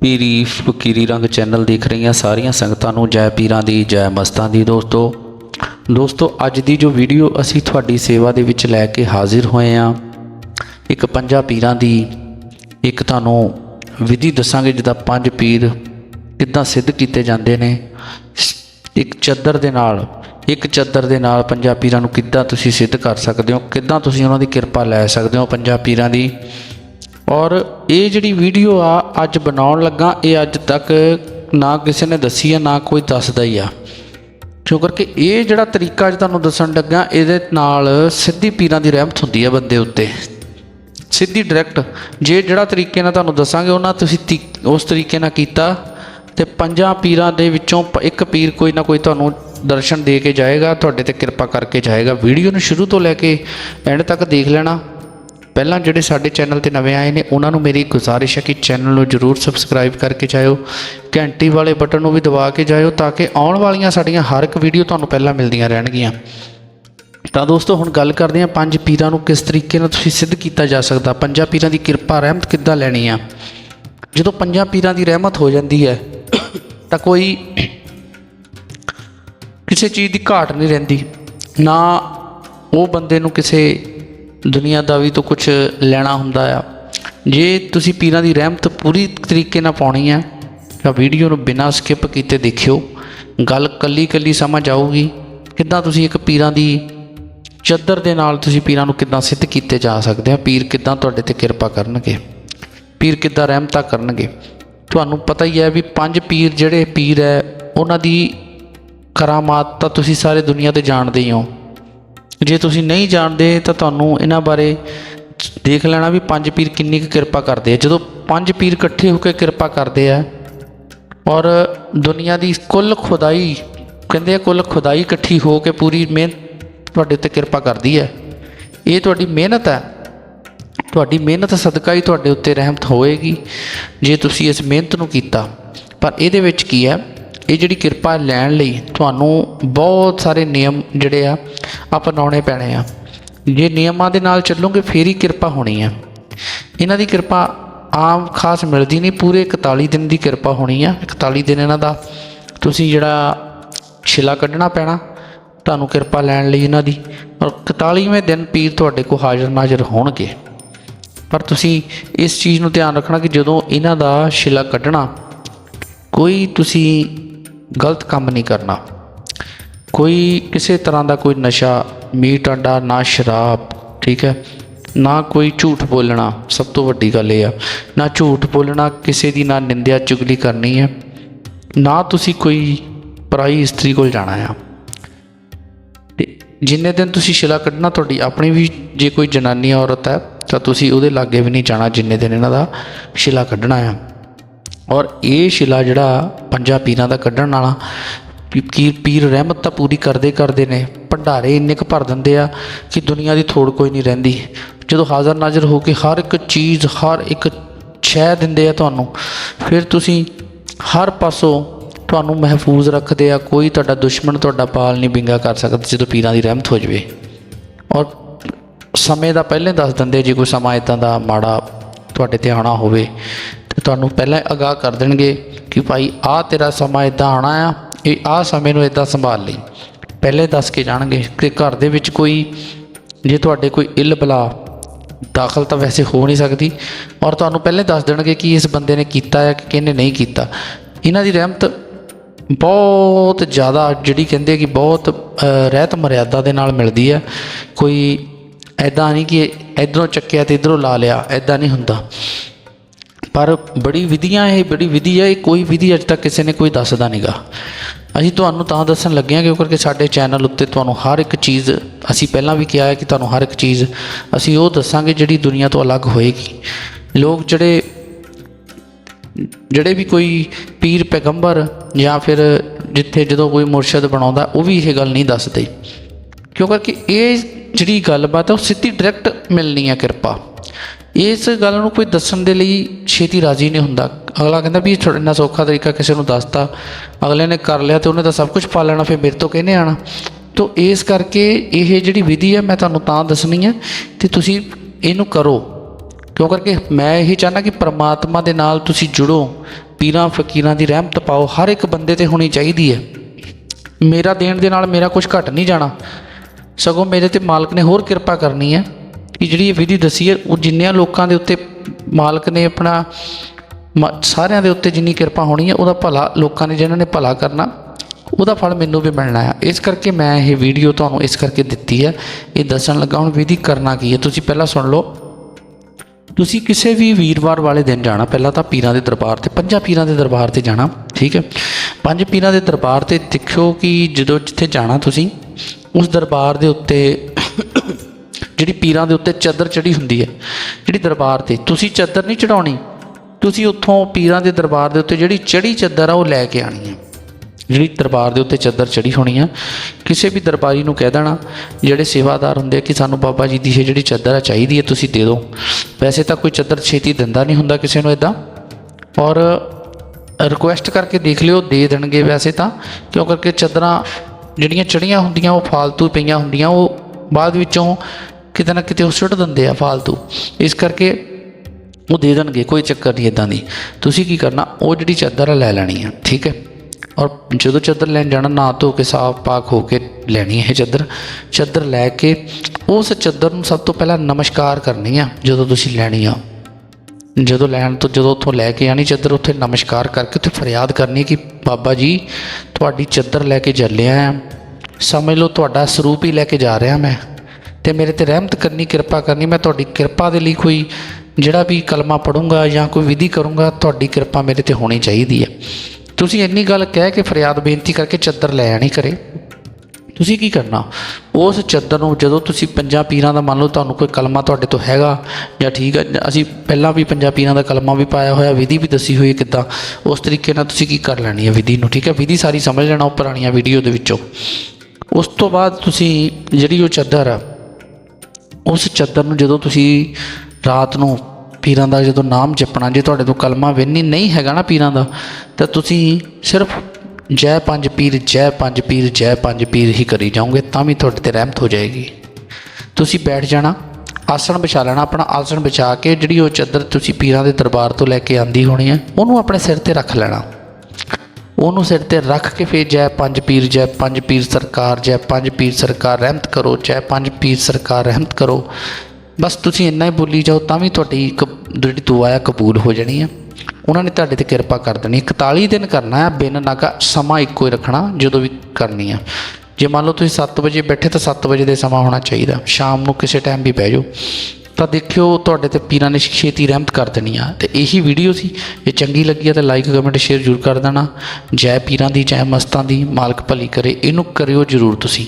ਪੀਰੀ ਫਕੀਰੀ ਰੰਗ ਚੈਨਲ ਦੇਖ ਰਹੀਆਂ ਸਾਰੀਆਂ ਸੰਗਤਾਂ ਨੂੰ ਜੈ ਪੀਰਾਂ ਦੀ, ਜੈ ਮਸਤਾਂ ਦੀ ਦੋਸਤੋ। ਦੋਸਤੋ, ਅੱਜ ਦੀ ਜੋ ਵੀਡੀਓ ਅਸੀਂ ਤੁਹਾਡੀ ਸੇਵਾ ਦੇ ਵਿੱਚ ਲੈ ਕੇ ਹਾਜ਼ਰ ਹੋਏ ਹਾਂ, ਇੱਕ ਪੰਜਾਂ ਪੀਰਾਂ ਦੀ, ਇੱਕ ਤੁਹਾਨੂੰ ਵਿਧੀ ਦੱਸਾਂਗੇ ਜਿੱਦਾਂ ਪੰਜ ਪੀਰ ਕਿੱਦਾਂ ਸਿੱਧ ਕੀਤੇ ਜਾਂਦੇ ਨੇ। ਇੱਕ ਚੱਦਰ ਦੇ ਨਾਲ ਇੱਕ ਚੱਦਰ ਦੇ ਨਾਲ ਪੰਜਾਂ ਪੀਰਾਂ ਨੂੰ ਕਿੱਦਾਂ ਤੁਸੀਂ ਸਿੱਧ ਕਰ ਸਕਦੇ ਹੋ? ਕਿੱਦਾਂ ਤੁਸੀਂ ਉਹਨਾਂ ਦੀ ਕਿਰਪਾ ਲੈ ਸਕਦੇ ਹੋ ਪੰਜਾਂ ਪੀਰਾਂ ਦੀ? ਔਰ ਇਹ ਜਿਹੜੀ ਵੀਡੀਓ ਆ, ਅੱਜ ਬਣਾਉਣ ਲੱਗਾ, ਇਹ ਅੱਜ ਤੱਕ ਨਾ ਕਿਸੇ ਨੇ ਦੱਸੀ ਆ, ਨਾ ਕੋਈ ਦੱਸਦਾ ਹੀ ਆ। ਕਿਉਂ ਕਰਕੇ ਇਹ ਜਿਹੜਾ ਤਰੀਕਾ ਅੱਜ ਤੁਹਾਨੂੰ ਦੱਸਣ ਲੱਗਾ, ਇਹਦੇ ਨਾਲ ਸਿੱਧੀ ਪੀਰਾਂ ਦੀ ਰਹਿਮਤ ਹੁੰਦੀ ਆ ਬੰਦੇ ਉੱਤੇ। ਸਿੱਧੀ, ਡਾਇਰੈਕਟ। ਜੇ ਜਿਹੜਾ ਤਰੀਕੇ ਨਾਲ ਤੁਹਾਨੂੰ ਦੱਸਾਂਗੇ, ਉਹਨਾਂ ਤੁਸੀਂ ਤੀ- ਉਸ ਤਰੀਕੇ ਨਾਲ ਕੀਤਾ ਤੇ ਪੰਜਾਂ ਪੀਰਾਂ ਦੇ ਵਿੱਚੋਂ ਪ- ਇੱਕ ਪੀਰ ਕੋਈ ਨਾ ਕੋਈ ਤੁਹਾਨੂੰ ਦਰਸ਼ਨ ਦੇ ਕੇ ਜਾਏਗਾ, ਤੁਹਾਡੇ ਤੇ ਕਿਰਪਾ ਕਰਕੇ ਜਾਏਗਾ। ਵੀਡੀਓ ਨੂੰ ਸ਼ੁਰੂ ਤੋਂ ਲੈ ਕੇ ਐਂਡ ਤੱਕ ਦੇਖ ਲੈਣਾ। ਪਹਿਲਾਂ ਜਿਹੜੇ ਸਾਡੇ ਚੈਨਲ ਤੇ ਨਵੇਂ ਆਏ ਨੇ, ਉਹਨਾਂ ਨੂੰ ਮੇਰੀ ਗੁਜ਼ਾਰਿਸ਼ ਹੈ ਕਿ ਚੈਨਲ ਨੂੰ ਜਰੂਰ ਸਬਸਕ੍ਰਾਈਬ ਕਰਕੇ ਜਾਇਓ। ਘੰਟੀ ਵਾਲੇ ਬਟਨ ਨੂੰ ਵੀ ਦਬਾ ਕੇ ਜਾਇਓ, ਤਾਂ ਕਿ ਆਉਣ ਵਾਲੀਆਂ ਸਾਡੀਆਂ ਹਰ ਇੱਕ ਵੀਡੀਓ ਤੁਹਾਨੂੰ ਪਹਿਲਾਂ ਮਿਲਦੀਆਂ ਰਹਿਣਗੀਆਂ। ਤਾਂ ਦੋਸਤੋ, ਹੁਣ ਗੱਲ ਕਰਦੇ ਹਾਂ ਪੰਜ ਪੀਰਾਂ ਨੂੰ ਕਿਸ ਤਰੀਕੇ ਨਾਲ ਤੁਸੀਂ ਸਿੱਧ ਕੀਤਾ ਜਾ ਸਕਦਾ। ਪੰਜਾਂ ਪੀਰਾਂ ਦੀ ਕਿਰਪਾ ਰਹਿਮਤ ਕਿੱਦਾਂ ਲੈਣੀ ਆ? ਜਦੋਂ ਪੰਜਾਂ ਪੀਰਾਂ ਦੀ ਰਹਿਮਤ ਹੋ ਜਾਂਦੀ ਹੈ, ਤਾਂ ਕੋਈ ਕਿਸੇ ਚੀਜ਼ ਦੀ ਘਾਟ ਨਹੀਂ ਰਹਿੰਦੀ, ਨਾ ਉਹ ਬੰਦੇ ਨੂੰ ਕਿਸੇ ਦੁਨੀਆਦਾਰੀ ਤੋਂ ਕੁਝ ਲੈਣਾ ਹੁੰਦਾ ਆ। ਜੇ ਤੁਸੀਂ ਪੀਰਾਂ ਦੀ ਰਹਿਮਤ ਪੂਰੀ ਤਰੀਕੇ ਨਾਲ ਪਾਉਣੀ ਹੈ ਤਾਂ ਵੀਡੀਓ ਨੂੰ ਬਿਨਾਂ ਸਕਿਪ ਕੀਤੇ ਦੇਖਿਓ। ਗੱਲ ਕੱਲੀ ਕੱਲੀ ਸਮਝ ਆਊਗੀ ਕਿੱਦਾਂ ਤੁਸੀਂ ਇੱਕ ਪੀਰਾਂ ਦੀ ਚੱਦਰ ਦੇ ਨਾਲ ਤੁਸੀਂ ਪੀਰਾਂ ਨੂੰ ਕਿੱਦਾਂ ਸਿੱਧ ਕੀਤੇ ਜਾ ਸਕਦੇ ਆ। ਪੀਰ ਕਿੱਦਾਂ ਤੁਹਾਡੇ ਤੇ ਕਿਰਪਾ ਕਰਨਗੇ? ਪੀਰ ਕਿੱਦਾਂ ਰਹਿਮਤਾ ਕਰਨਗੇ? ਤੁਹਾਨੂੰ ਪਤਾ ਹੀ ਹੈ ਵੀ ਪੰਜ ਪੀਰ ਜਿਹੜੇ ਪੀਰ ਹੈ, ਉਹਨਾਂ ਦੀ ਕਰਾਮਾਤ ਤਾਂ ਤੁਸੀਂ ਸਾਰੇ ਦੁਨੀਆ ਤੇ ਜਾਣਦੇ ਹੀ ਹੋ। ਜੇ ਤੁਸੀਂ ਨਹੀਂ ਜਾਣਦੇ ਤਾਂ ਤੁਹਾਨੂੰ ਇਹਨਾਂ ਬਾਰੇ ਦੇਖ ਲੈਣਾ ਵੀ ਪੰਜ ਪੀਰ ਕਿੰਨੀ ਕੁ ਕਿਰਪਾ ਕਰਦੇ ਆ। ਜਦੋਂ ਪੰਜ ਪੀਰ ਇਕੱਠੇ ਹੋ ਕੇ ਕਿਰਪਾ ਕਰਦੇ ਆ ਔਰ ਦੁਨੀਆ ਦੀ ਕੁੱਲ ਖੁਦਾਈ, ਕਹਿੰਦੇ ਆ ਕੁੱਲ ਖੁਦਾਈ ਇਕੱਠੀ ਹੋ ਕੇ ਪੂਰੀ ਮਿਹਨਤ ਤੁਹਾਡੇ ਉੱਤੇ ਕਿਰਪਾ ਕਰਦੀ ਹੈ। ਇਹ ਤੁਹਾਡੀ ਮਿਹਨਤ ਹੈ। ਤੁਹਾਡੀ ਮਿਹਨਤ ਸਦਕਾ ਹੀ ਤੁਹਾਡੇ ਉੱਤੇ ਰਹਿਮਤ ਹੋਏਗੀ। ਜੇ ਤੁਸੀਂ ਇਸ ਮਿਹਨਤ ਨੂੰ ਕੀਤਾ। ਪਰ ਇਹਦੇ ਵਿੱਚ ਕੀ ਹੈ? ਇਹ ਜਿਹੜੀ ਕਿਰਪਾ ਲੈਣ ਲਈ ਤੁਹਾਨੂੰ ਬਹੁਤ ਸਾਰੇ ਨਿਯਮ ਜਿਹੜੇ ਆ ਅਪਣਾਉਣੇ ਪੈਣੇ ਆ। ਜੇ ਨਿਯਮਾਂ ਦੇ ਨਾਲ ਚੱਲੋਗੇ, ਫੇਰ ਹੀ ਕਿਰਪਾ ਹੋਣੀ ਆ। ਇਹਨਾਂ ਦੀ ਕਿਰਪਾ ਆਮ ਖਾਸ ਮਿਲਦੀ ਨਹੀਂ, ਪੂਰੇ 41 ਦਿਨ ਦੀ ਕਿਰਪਾ ਹੋਣੀ ਆ। 41 ਦਿਨ ਇਹਨਾਂ ਦਾ ਤੁਸੀਂ ਜਿਹੜਾ ਛਿਲਾ ਕੱਢਣਾ ਪੈਣਾ, ਤੁਹਾਨੂੰ ਕਿਰਪਾ ਲੈਣ ਲਈ ਇਹਨਾਂ ਦੀ। ਔਰ 41ਵੇਂ ਦਿਨ ਪੀਰ ਤੁਹਾਡੇ ਕੋਲ ਹਾਜ਼ਰ ਨਾਜ਼ਰ ਹੋਣਗੇ। ਪਰ ਤੁਸੀਂ ਇਸ ਚੀਜ਼ ਨੂੰ ਧਿਆਨ ਰੱਖਣਾ ਕਿ ਜਦੋਂ ਇਹਨਾਂ ਦਾ ਛਿਲਾ ਕੱਢਣਾ, ਕੋਈ ਤੁਸੀਂ ਗਲਤ ਕੰਮ ਨਹੀਂ ਕਰਨਾ। ਕੋਈ ਕਿਸੇ ਤਰ੍ਹਾਂ ਦਾ ਕੋਈ ਨਸ਼ਾ, ਮੀਟ ਅੰਡਾ, ਨਾ ਸ਼ਰਾਬ, ਠੀਕ ਹੈ, ਨਾ ਕੋਈ ਝੂਠ ਬੋਲਣਾ, ਸਭ ਤੋਂ ਵੱਡੀ ਗੱਲ ਇਹ ਆ, ਨਾ ਝੂਠ ਬੋਲਣਾ, ਕਿਸੇ ਦੀ ਨਾ ਨਿੰਦਿਆ, ਚੁਗਲੀ ਕਰਨੀ ਹੈ, ਨਾ ਤੁਸੀਂ ਕੋਈ ਪਰਾਈ ਇਸਤਰੀ ਕੋਲ ਜਾਣਾ ਆ। ਤੇ ਜਿੰਨੇ ਦਿਨ ਤੁਸੀਂ ਸ਼ਿਲਾ ਕੱਢਣਾ, ਤੁਹਾਡੀ ਆਪਣੀ ਵੀ ਜੇ ਕੋਈ ਜਨਾਨੀ ਔਰਤ ਹੈ, ਤਾਂ ਤੁਸੀਂ ਉਹਦੇ ਲਾਗੇ ਵੀ ਨਹੀਂ ਜਾਣਾ ਜਿੰਨੇ ਦਿਨ ਇਹਨਾਂ ਦਾ ਸ਼ਿਲਾ ਕੱਢਣਾ ਆ। ਔਰ ਇਹ ਸ਼ਿਲਾ ਜਿਹੜਾ ਪੰਜਾਂ ਪੀਰਾਂ ਦਾ ਕੱਢਣ ਵਾਲਾ, ਪੀ- ਪੀਰ ਪੀਰ ਰਹਿਮਤ ਤਾਂ ਪੂਰੀ ਕਰਦੇ ਕਰਦੇ ਨੇ, ਭੰਡਾਰੇ ਇੰਨੇ ਕੁ ਭਰ ਦਿੰਦੇ ਆ ਕਿ ਦੁਨੀਆ ਦੀ ਥੋੜ ਕੋਈ ਨਹੀਂ ਰਹਿੰਦੀ। ਜਦੋਂ ਹਾਜ਼ਰ ਨਾਜ਼ਰ ਹੋ ਕੇ ਹਰ ਇੱਕ ਚੀਜ਼, ਹਰ ਇੱਕ ਸ਼ੈ ਦਿੰਦੇ ਆ ਤੁਹਾਨੂੰ, ਫਿਰ ਤੁਸੀਂ ਹਰ ਪਾਸੋਂ ਤੁਹਾਨੂੰ ਮਹਿਫੂਜ਼ ਰੱਖਦੇ ਆ, ਕੋਈ ਤੁਹਾਡਾ ਦੁਸ਼ਮਣ ਤੁਹਾਡਾ ਪਾਲ ਨਹੀਂ ਬਿੰਗਾ ਕਰ ਸਕਦਾ ਜਦੋਂ ਪੀਰਾਂ ਦੀ ਰਹਿਮਤ ਹੋ ਜਵੇ। ਔਰ ਸਮੇਂ ਦਾ ਪਹਿਲਾਂ ਦੱਸ ਦਿੰਦੇ ਜੇ ਕੋਈ ਸਮਾਂ ਇਦਾਂ ਦਾ ਮਾੜਾ ਤੁਹਾਡੇ ਤੇ ਆਉਣਾ ਹੋਵੇ ਤੇ ਤੁਹਾਨੂੰ ਪਹਿਲਾਂ ਅਗਾਹ ਕਰ ਦੇਣਗੇ ਕਿ ਭਾਈ ਆਹ ਤੇਰਾ ਸਮਾਂ ਇਦਾਂ ਆਉਣਾ ਆ, ਇਹ ਆਹ ਸਮੇਂ ਨੂੰ ਇਦਾਂ ਸੰਭਾਲ ਲਈ। ਪਹਿਲੇ ਦੱਸ ਕੇ ਜਾਣਗੇ ਕਿ ਘਰ ਦੇ ਵਿੱਚ ਕੋਈ, ਜੇ ਤੁਹਾਡੇ ਕੋਈ ਇਲ ਬਲਾ ਦਾਖਲ ਤਾਂ ਵੈਸੇ ਹੋ ਨਹੀਂ ਸਕਦੀ, ਔਰ ਤੁਹਾਨੂੰ ਪਹਿਲੇ ਦੱਸ ਦੇਣਗੇ ਕਿ ਇਸ ਬੰਦੇ ਨੇ ਕੀਤਾ ਹੈ ਕਿ ਕਿਹਨੇ ਨਹੀਂ ਕੀਤਾ। ਇਹਨਾਂ ਦੀ ਰਹਿਮਤ ਬਹੁਤ ਜ਼ਿਆਦਾ, ਜਿਹੜੀ ਕਹਿੰਦੇ ਕਿ ਬਹੁਤ ਰਹਿਤ ਮਰਿਆਦਾ ਦੇ ਨਾਲ ਮਿਲਦੀ ਹੈ ਕੋਈ ਐਦਾਂ ਨਹੀਂ ਕਿ ਇਧਰੋਂ ਚੱਕਿਆ ਤੇ ਇਧਰੋਂ ਲਾ ਲਿਆ ਐਦਾਂ ਨਹੀਂ ਹੁੰਦਾ। ਪਰ ਬੜੀ ਵਿਧੀਆਂ ਇਹ, ਬੜੀ ਵਿਧੀ ਹੈ, ਇਹ ਕੋਈ ਵਿਧੀ ਅਜ ਤੱਕ ਕਿਸੇ ਨੇ ਕੋਈ ਦੱਸਦਾ ਨਹੀਂਗਾ ਅਸੀਂ ਤੁਹਾਨੂੰ ਤਾਂ ਦੱਸਣ ਲੱਗੇ ਹਾਂ ਕਿਉਂ ਕਰਕੇ ਸਾਡੇ ਚੈਨਲ ਉੱਤੇ ਤੁਹਾਨੂੰ ਹਰ ਇੱਕ ਚੀਜ਼, ਅਸੀਂ ਪਹਿਲਾਂ ਵੀ ਕਿਹਾ ਹੈ ਕਿ ਤੁਹਾਨੂੰ ਹਰ ਇੱਕ ਚੀਜ਼ ਅਸੀਂ ਉਹ ਦੱਸਾਂਗੇ ਜਿਹੜੀ ਦੁਨੀਆ ਤੋਂ ਅਲੱਗ ਹੋਏਗੀ। ਲੋਕ ਜਿਹੜੇ ਜਿਹੜੇ ਵੀ ਕੋਈ ਪੀਰ ਪੈਗੰਬਰ ਜਾਂ ਫਿਰ ਜਿੱਥੇ ਜਦੋਂ ਕੋਈ ਮੁਰਸ਼ਿਦ ਬਣਾਉਂਦਾ, ਉਹ ਵੀ ਇਹ ਗੱਲ ਨਹੀਂ ਦੱਸਦੇ। ਕਿਉਂ ਕਰਕੇ ਇਹ ਜਿਹੜੀ ਗੱਲਬਾਤ ਹੈ, ਉਹ ਸਿੱਧੀ ਡਾਇਰੈਕਟ ਮਿਲਣੀ ਹੈ ਕਿਰਪਾ। ਇਸ ਗੱਲ ਨੂੰ ਕੋਈ ਦੱਸਣ ਦੇ ਲਈ ਛੇਤੀ ਰਾਜ਼ੀ ਨਹੀਂ ਹੁੰਦਾ। ਅਗਲਾ ਕਹਿੰਦਾ ਵੀ ਇੰਨਾ ਸੌਖਾ ਤਰੀਕਾ ਕਿਸੇ ਨੂੰ ਦੱਸਤਾ। ਅਗਲੇ ਨੇ ਕਰ ਲਿਆ ਤੇ ਉਹਨੇ ਤਾਂ ਸਭ ਕੁਝ ਪਾ ਲੈਣਾ, ਫਿਰ ਮੇਰੇ ਤੋਂ ਕਿਹਨੇ ਆਣਾ। ਤੋ ਇਸ ਕਰਕੇ ਇਹ ਜਿਹੜੀ ਵਿਧੀ ਹੈ, ਮੈਂ ਤੁਹਾਨੂੰ ਤਾਂ ਦੱਸਣੀ ਹੈ ਤੇ ਤੁਸੀਂ ਇਹਨੂੰ ਕਰੋ। ਕਿਉਂ ਕਰਕੇ? ਮੈਂ ਇਹ ਚਾਹੁੰਦਾ ਕਿ ਪ੍ਰਮਾਤਮਾ ਦੇ ਨਾਲ ਤੁਸੀਂ ਜੁੜੋ। ਪੀਰਾਂ ਫਕੀਰਾਂ ਦੀ ਰਹਿਮਤ ਪਾਓ। ਹਰ ਇੱਕ ਬੰਦੇ ਤੇ ਹੋਣੀ ਚਾਹੀਦੀ ਹੈ। ਮੇਰਾ ਦੇਣ ਦੇ ਨਾਲ ਮੇਰਾ ਕੁਝ ਘਟ ਨਹੀਂ ਜਾਣਾ। ਸਗੋਂ ਮੇਰੇ ਤੇ ਮਾਲਕ ਨੇ ਹੋਰ ਕਿਰਪਾ ਕਰਨੀ ਹੈ। ਕਿ ਜਿਹੜੀ ਇਹ ਵਿਧੀ ਦੱਸੀ ਹੈ, ਉਹ ਜਿੰਨਿਆਂ ਲੋਕਾਂ ਦੇ ਉੱਤੇ ਮਾਲਕ ਨੇ ਆਪਣਾ ਮ- ਸਾਰਿਆਂ ਦੇ ਉੱਤੇ ਜਿੰਨੀ ਕਿਰਪਾ ਹੋਣੀ ਹੈ, ਉਹਦਾ ਭਲਾ ਲੋਕਾਂ ਨੇ, ਜਿਨ੍ਹਾਂ ਨੇ ਭਲਾ ਕਰਨਾ, ਉਹਦਾ ਫਲ ਮੈਨੂੰ ਵੀ ਮਿਲਣਾ ਹੈ। ਇਸ ਕਰਕੇ ਮੈਂ ਇਹ ਵੀਡੀਓ ਤੁਹਾਨੂੰ ਇਸ ਕਰਕੇ ਦਿੱਤੀ ਹੈ। ਇਹ ਦੱਸਣ ਲੱਗਾ ਹੁਣ ਵਿਧੀ ਕਰਨਾ ਕੀ ਹੈ। ਤੁਸੀਂ ਪਹਿਲਾਂ ਸੁਣ ਲਓ। ਤੁਸੀਂ ਕਿਸੇ ਵੀ ਵੀਰਵਾਰ ਵਾਲੇ ਦਿਨ ਜਾਣਾ, ਪਹਿਲਾਂ ਤਾਂ ਪੀਰਾਂ ਦੇ ਦਰਬਾਰ ਤੇ, ਪੰਜਾਂ ਪੀਰਾਂ ਦੇ ਦਰਬਾਰ ਤੇ ਜਾਣਾ, ਠੀਕ ਹੈ? ਪੰਜ ਪੀਰਾਂ ਦੇ ਦਰਬਾਰ ਤੇ ਦੇਖਿਓ ਕਿ ਜਦੋਂ ਜਿੱਥੇ ਜਾਣਾ ਤੁਸੀਂ, ਉਸ ਦਰਬਾਰ ਦੇ ਉੱਤੇ ਜਿਹੜੀ ਪੀਰਾਂ ਦੇ ਉੱਤੇ ਚਾਦਰ ਚੜੀ ਹੁੰਦੀ ਹੈ, ਜਿਹੜੀ ਦਰਬਾਰ ਤੇ। ਤੁਸੀਂ ਚਾਦਰ ਨਹੀਂ ਚੜਾਉਣੀ ਤੁਸੀਂ ਉੱਥੋਂ ਪੀਰਾਂ ਦੇ ਦਰਬਾਰ ਦੇ ਉੱਤੇ ਜਿਹੜੀ ਚੜੀ ਚਾਦਰ ਆ, ਉਹ ਲੈ ਕੇ ਆਣੀ ਹੈ। ਜਿਹੜੀ ਦਰਬਾਰ ਦੇ ਉੱਤੇ ਚਾਦਰ ਚੜੀ ਹੋਣੀ ਆ, ਕਿਸੇ ਵੀ ਦਰਬਾਰੀ ਨੂੰ ਕਹਿ ਦੇਣਾ, ਜਿਹੜੇ ਸੇਵਾਦਾਰ ਹੁੰਦੇ ਆ ਕਿ ਸਾਨੂੰ ਬਾਬਾ ਜੀ ਦੀ ਇਹ ਜਿਹੜੀ ਚਾਦਰ ਆ ਚਾਹੀਦੀ ਹੈ, ਤੁਸੀਂ ਦੇ ਦਿਓ। ਵੈਸੇ ਤਾਂ ਕੋਈ ਚਾਦਰ ਛੇਤੀ ਦਿੰਦਾ ਨਹੀਂ ਹੁੰਦਾ ਕਿਸੇ ਨੂੰ ਇਦਾਂ ਔਰ ਰਿਕੁਐਸਟ ਕਰਕੇ ਦੇਖ ਲਿਓ, ਦੇ ਦੇਣਗੇ ਵੈਸੇ ਤਾਂ ਕਿਉਂ ਕਰਕੇ ਚਾਦਰਾਂ ਜਿਹੜੀਆਂ ਚੜੀਆਂ ਹੁੰਦੀਆਂ, ਉਹ ਫਾਲਤੂ ਪਈਆਂ ਹੁੰਦੀਆਂ, ਉਹ ਬਾਅਦ ਵਿੱਚੋਂ ਕਿਤੇ ਨਾ ਕਿਤੇ ਉਹ ਸੁੱਟ ਦਿੰਦੇ ਆ ਫਾਲਤੂ। ਇਸ ਕਰਕੇ ਉਹ ਦੇ ਦੇਣਗੇ, ਕੋਈ ਚੱਕਰ ਨਹੀਂ ਇਦਾਂ ਦੀ। ਤੁਸੀਂ ਕੀ ਕਰਨਾ, ਉਹ ਜਿਹੜੀ ਚਾਦਰ ਆ, ਲੈ ਲੈਣੀ ਆ, ਠੀਕ ਹੈ? ਔਰ ਜਦੋਂ ਚਾਦਰ ਲੈਣ ਜਾਣਾ, ਨਾ ਧੋ ਕੇ ਸਾਫ਼ ਪਾਕ ਹੋ ਕੇ ਲੈਣੀ ਹੈ ਚਾਦਰ ਚਾਦਰ ਲੈ ਕੇ ਉਸ ਚਾਦਰ ਨੂੰ ਸਭ ਤੋਂ ਪਹਿਲਾਂ ਨਮਸਕਾਰ ਕਰਨੀ ਆ, ਜਦੋਂ ਤੁਸੀਂ ਲੈਣੀ ਆ। ਜਦੋਂ ਲੈਣ ਤੋਂ, ਜਦੋਂ ਉੱਥੋਂ ਲੈ ਕੇ ਆਣੀ ਚਾਦਰ, ਉੱਥੇ ਨਮਸਕਾਰ ਕਰਕੇ ਉੱਥੇ ਫਰਿਆਦ ਕਰਨੀ ਕਿ ਬਾਬਾ ਜੀ, ਤੁਹਾਡੀ ਚਾਦਰ ਲੈ ਕੇ ਚੱਲਿਆ ਆ। ਸਮਝ ਲਓ ਤੁਹਾਡਾ ਸਰੂਪ ਹੀ ਲੈ ਕੇ ਜਾ ਰਿਹਾ ਮੈਂ। ਤੇ ਮੇਰੇ ਤੇ ਰਹਿਮਤ ਕਰਨੀ, ਕਿਰਪਾ ਕਰਨੀ, ਮੈਂ ਤੁਹਾਡੀ ਕਿਰਪਾ ਦੇ ਲਈ ਕੋਈ ਜਿਹੜਾ ਵੀ ਕਲਮਾ ਪੜੂੰਗਾ ਜਾਂ ਕੋਈ ਵਿਧੀ ਕਰੂੰਗਾ, ਤੁਹਾਡੀ ਕਿਰਪਾ ਮੇਰੇ ਤੇ ਹੋਣੀ ਚਾਹੀਦੀ ਹੈ। ਤੁਸੀਂ ਇੰਨੀ ਗੱਲ ਕਹਿ ਕੇ ਫਰਿਆਦ ਬੇਨਤੀ ਕਰਕੇ ਚਾਦਰ ਲੈ ਆਣੀ ਕਰੇ ਤੁਸੀਂ ਕੀ ਕਰਨਾ? ਉਸ ਚਾਦਰ ਨੂੰ ਜਦੋਂ ਤੁਸੀਂ ਪੰਜਾਂ ਪੀਰਾਂ ਦਾ ਮੰਨ ਲਓ ਤੁਹਾਨੂੰ ਕੋਈ ਕਲਮਾ ਤੁਹਾਡੇ ਤੋਂ ਹੈਗਾ ਜਾਂ ਠੀਕ ਹੈ ਅਸੀਂ ਪਹਿਲਾਂ ਵੀ ਪੰਜਾਂ ਪੀਰਾਂ ਦਾ ਕਲਮਾ ਵੀ ਪਾਇਆ ਹੋਇਆ, ਵਿਧੀ ਵੀ ਦੱਸੀ ਹੋਈ ਹੈ ਕਿੱਦਾਂ, ਉਸ ਤਰੀਕੇ ਨਾਲ ਤੁਸੀਂ ਕੀ ਕਰ ਲੈਣੀ ਹੈ ਵਿਧੀ ਨੂੰ, ਠੀਕ ਹੈ? ਵਿਧੀ ਸਾਰੀ ਸਮਝ ਲੈਣਾ ਉਹ ਪੁਰਾਣੀਆਂ ਵੀਡੀਓ ਦੇ ਵਿੱਚੋਂ। ਉਸ ਤੋਂ ਬਾਅਦ ਤੁਸੀਂ ਜਿਹੜੀ ਉਹ ਚਾਦਰ ਆ ਉਸ ਚਾਦਰ ਨੂੰ ਜਦੋਂ ਤੁਸੀਂ ਰਾਤ ਨੂੰ ਪੀਰਾਂ ਦਾ ਜਦੋਂ ਨਾਮ ਜਪਣਾ, ਜੇ ਤੁਹਾਡੇ ਤੋਂ ਕਲਮਾ ਵਿੰਨੀ ਨਹੀਂ ਹੈਗਾ ਨਾ ਪੀਰਾਂ ਦਾ, ਤਾਂ ਤੁਸੀਂ ਸਿਰਫ ਜੈ ਪੰਜ ਪੀਰ, ਜੈ ਪੰਜ ਪੀਰ, ਜੈ ਪੰਜ ਪੀਰ ਹੀ ਕਰੀ ਜਾਓਗੇ, ਤਾਂ ਵੀ ਤੁਹਾਡੇ ਤੇ ਰਹਿਮਤ ਹੋ ਜਾਏਗੀ। ਤੁਸੀਂ ਬੈਠ ਜਾਣਾ, ਆਸਣ ਵਿਛਾ ਲੈਣਾ, ਆਪਣਾ ਆਸਣ ਵਿਛਾ ਕੇ ਜਿਹੜੀ ਉਹ ਚਾਦਰ ਤੁਸੀਂ ਪੀਰਾਂ ਦੇ ਦਰਬਾਰ ਤੋਂ ਲੈ ਕੇ ਆਂਦੀ ਹੋਣੀ ਹੈ, ਉਹਨੂੰ ਆਪਣੇ ਸਿਰ ਤੇ ਰੱਖ ਲੈਣਾ। ਉਹਨੂੰ ਸਿਰ ਤੇ ਰੱਖ ਕੇ ਫਿਰ ਜੈ ਪੰਜ ਪੀਰ, ਜੈ ਪੰਜ ਪੀਰ ਸਰਕਾਰ, ਜੈ ਪੰਜ ਪੀਰ ਸਰਕਾਰ ਰਹਿਮਤ ਕਰੋ, ਜੈ ਪੰਜ ਪੀਰ ਸਰਕਾਰ ਰਹਿਮਤ ਕਰੋ। ਬਸ ਤੁਸੀਂ ਇੰਨਾ ਹੀ ਬੋਲੀ ਜਾਓ ਤਾਂ ਵੀ ਤੁਹਾਡੀ ਕ- ਜਿਹੜੀ ਦੁਆ ਆ ਕਬੂਲ ਹੋ ਜਾਣੀ ਹੈ ਉਹਨਾਂ ਨੇ ਤੁਹਾਡੇ ਤੇ ਕਿਰਪਾ ਕਰ ਦੇਣੀ। 41 ਦਿਨ ਕਰਨਾ ਹੈ ਬਿਨ ਨਾਗਾ ਸਮਾਂ ਇੱਕੋ ਹੀ ਰੱਖਣਾ, ਜਦੋਂ ਵੀ ਕਰਨੀ ਆ। ਜੇ ਮੰਨ ਲਓ ਤੁਸੀਂ 7 ਵਜੇ ਬੈਠੇ ਤਾਂ 7 ਵਜੇ ਦੇ ਸਮਾਂ ਹੋਣਾ ਚਾਹੀਦਾ। ਸ਼ਾਮ ਨੂੰ ਕਿਸੇ ਟਾਈਮ ਵੀ ਬਹਿ ਜਾਓ। ਤਾਂ ਦੇਖਿਓ ਤੁਹਾਡੇ ਤੇ ਪੀਰਾਂ ਨੇ ਛੇਤੀ ਰਹਿਮਤ ਕਰ ਦੇਣੀ ਆ। ਤੇ ਇਹੀ ਵੀਡੀਓ ਸੀ। ਜੇ ਚੰਗੀ ਲੱਗੀ ਆ ਤਾਂ ਲਾਈਕ ਕਮੈਂਟ ਸ਼ੇਅਰ ਜ਼ਰੂਰ ਕਰ ਦੇਣਾ। ਜੈ ਪੀਰਾਂ ਦੀ, ਜੈ ਮਸਤਾਂ ਦੀ, ਮਾਲਕ ਭਲੀ ਕਰੇ। ਇਹਨੂੰ ਕਰਿਓ ਜ਼ਰੂਰ ਤੁਸੀਂ।